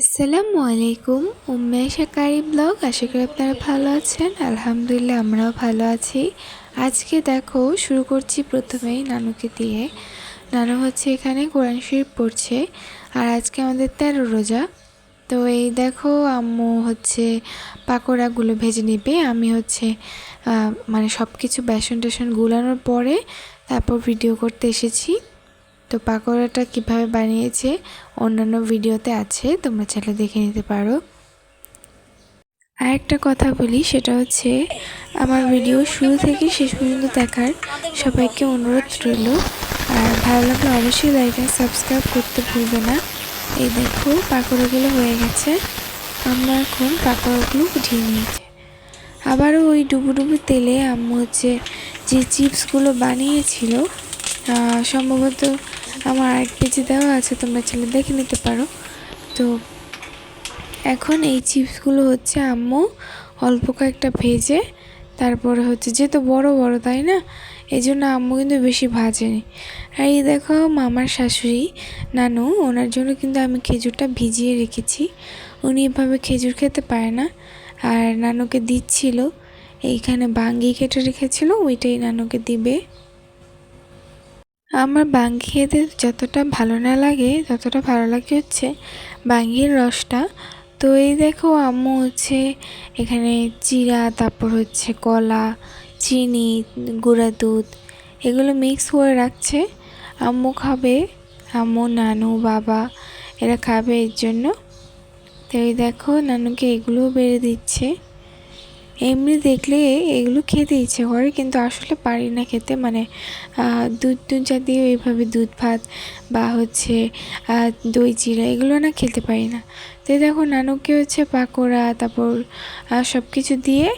আসসালামু আলাইকুম। উম্মেশা কারি ব্লগ, আশা করি আপনারা ভালো আছেন। আলহামদুলিল্লাহ, আমরাও ভালো আছি। আজকে দেখো, শুরু করছি প্রথমেই নানুকে দিয়ে। নানু হচ্ছে এখানে কোরআন শরীফ পড়ছে, আর আজকে আমাদের তেরো রোজা। তো এই দেখো, আম্মু হচ্ছে পাকোড়াগুলো ভেজে নেবে, আমি হচ্ছে মানে সব কিছু বেসন টেসন গুলানোর পরে তারপর ভিডিও করতে এসেছি। তো পাকোড়াটা কীভাবে বানিয়েছে অন্যান্য ভিডিওতে আছে, তোমরা চাইলে দেখে নিতে পারো। আর একটা কথা বলি, সেটা হচ্ছে আমার ভিডিও শুরু থেকে শেষ পর্যন্ত দেখার সবাইকে অনুরোধ রইল। আর ভালো লাগলে অবশ্যই লাইক আর সাবস্ক্রাইব করতে ভুলবে না। এই দেখো পাকোড়াগুলো হয়ে গেছে। আমরা এখন পাকোড়াগুলো উঠিয়ে নিয়েছি। আবারও ওই ডুবু ডুবু তেলে আম্মু হচ্ছে যে চিপসগুলো বানিয়েছিল সম্ভবত আমার এক কেজি দেওয়া আছে, তোমরা চাইলে দেখে নিতে পারো। তো এখন এই চিপসগুলো হচ্ছে আম্মু অল্প কয়েকটা ভেজে, তারপরে হচ্ছে যেহেতু বড় বড়, তাই না? এই জন্য আম্মু কিন্তু বেশি ভাজেনি। আর এই দেখো মামার শাশুড়ি নানু, ওনার জন্য কিন্তু আমি খেজুরটা ভিজিয়ে রেখেছি। উনি এভাবে খেজুর খেতে পারে না। আর নানুকে দিচ্ছিল, এইখানে বাঙ্গি কেটে রেখেছিল, ওইটাই নানুকে দিবে। আমার বাঙ্গি খেতে যতটা ভালো না লাগে ততটা ভালো লাগে হচ্ছে বাঙ্গির রসটা। তো এই দেখো আম্মু হচ্ছে এখানে চিরা তারপর হচ্ছে কলা, চিনি, গুঁড়া দুধ, এগুলো মিক্স করে রাখছে। আম্মু খাবে, আম্মু, নানু, বাবা, এরা খাবে এর জন্য। তো এই দেখো নানুকে এগুলোও বেড়ে দিচ্ছে। এমনি দেখলে এগুলো খেতে ইচ্ছে করে, কিন্তু আসলে পারি না খেতে। মানে দুধ দুধ জাতীয় এইভাবে দুধ ভাত বা হচ্ছে দই চিরা এগুলো না খেতে পারি না। তো দেখো নানুকে হচ্ছে পাকোড়া, তারপর সব কিছু দিয়ে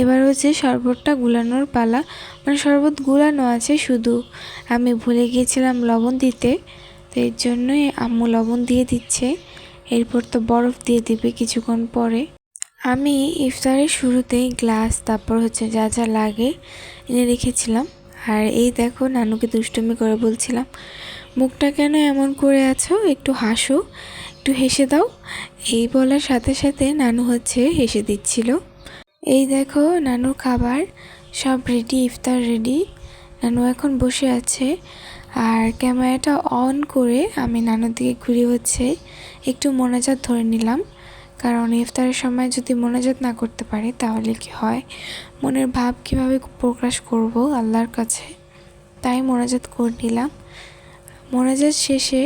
এবার হচ্ছে শরবতটা গুলানোর পালা। মানে শরবত গুলানো আছে শুধু। আমি ভুলে গিয়েছিলাম লবণ দিতে, তো এর জন্যই আম্মু লবণ দিয়ে দিচ্ছে। এরপর তো বরফ দিয়ে দিবে কিছুক্ষণ পরে। আমি ইফতারের শুরুতেই গ্লাস, তারপর হচ্ছে যা যা লাগে এনে রেখেছিলাম। আর এই দেখো, নানুকে দুষ্টুমি করে বলছিলাম, মুখটা কেন এমন করে আছো? একটু হাসো, একটু হেসে দাও। এই বলার সাথে সাথে নানু হচ্ছে হেসে দিচ্ছিল। এই দেখো, নানুর খাবার সব রেডি ইফতার রেডি নানু এখন বসে আছে। আর ক্যামেরাটা অন করে আমি নানুর দিকে ঘুরে হচ্ছে, একটু মোনাজাত ধরে নিলাম। কারণ ইফতারের সময় যদি মোনাজাত না করতে পারি, তাহলে কি হয়? মনের ভাব কীভাবে প্রকাশ করব আল্লাহর কাছে? তাই মোনাজাত করে নিলাম। মোনাজাত শেষে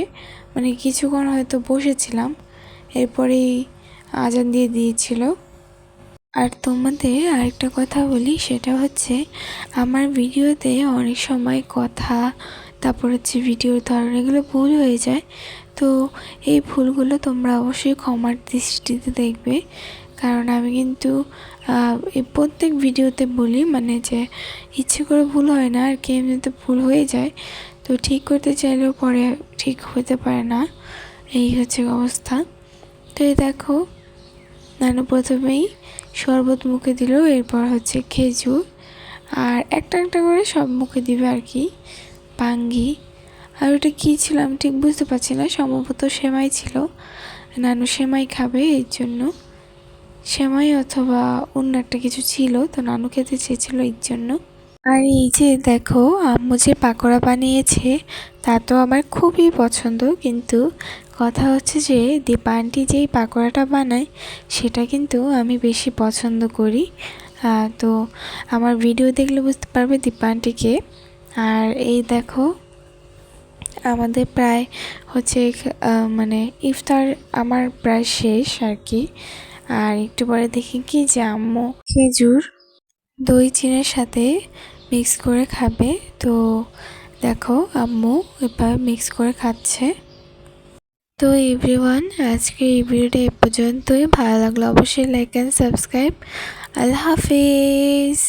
মানে কিছুক্ষণ হয়তো বসেছিলাম। এরপরেই আজান দিয়ে দিয়েছিল। আর তোমাদের আরেকটা কথা বলি, সেটা হচ্ছে আমার ভিডিওতে অনেক সময় কথা, তারপর হচ্ছে ভিডিওর ধরন, এগুলো ভুল হয়ে যায়। তো এই ভুলগুলো তোমরা অবশ্যই ক্ষমার দৃষ্টিতে দেখবে। কারণ আমি কিন্তু এই প্রত্যেক ভিডিওতে বলি মানে যে ইচ্ছে করে ভুল হয় না, আর কি এমনিতে ভুল হয়ে যায়, তো ঠিক করতে চাইলেও পরে ঠিক হতে পারে না। এই হচ্ছে অবস্থা। তো এই দেখো, নানু প্রথমেই শরবত মুখে দিল, এরপর হচ্ছে খেজুর। আর একটা একটা করে সব মুখে দিবে আর কি, পাঙ্গি। আর ওটা কী ছিল আমি ঠিক বুঝতে পারছি না, সম্ভবত সেমাই ছিল। নানু সেমাই খাবে, এর জন্য। সেমাই অথবা অন্য একটা কিছু ছিল, তো নানু খেতে চেয়েছিল এর জন্য। আর এই যে দেখো, আম্মু যে পাকোড়া বানিয়েছে, তা তো আমার খুবই পছন্দ, কিন্তু কথা হচ্ছে যে দীপা আন্টি যেই পাকোড়াটা বানায়, সেটা কিন্তু আমি বেশি পছন্দ করি। তো আমার ভিডিও দেখলে বুঝতে পারবে দীপা আন্টিকে। আর এই দেখো আমাদের প্রায় হচ্ছে মানে ইফতার আমার প্রায় শেষ আর কি আর একটু পরে দেখি কি যে আম্মু খেজুর, দই, চিনের সাথে মিক্স করে খাবে। তো দেখো আম্মু এবার মিক্স করে খাচ্ছে। তো এভরিওয়ান আজকে এই ভিডিওটা এ পর্যন্তই। ভালো লাগল অবশ্যই লাইক অ্যান্ড সাবস্ক্রাইব আল্লাহ হাফিজ।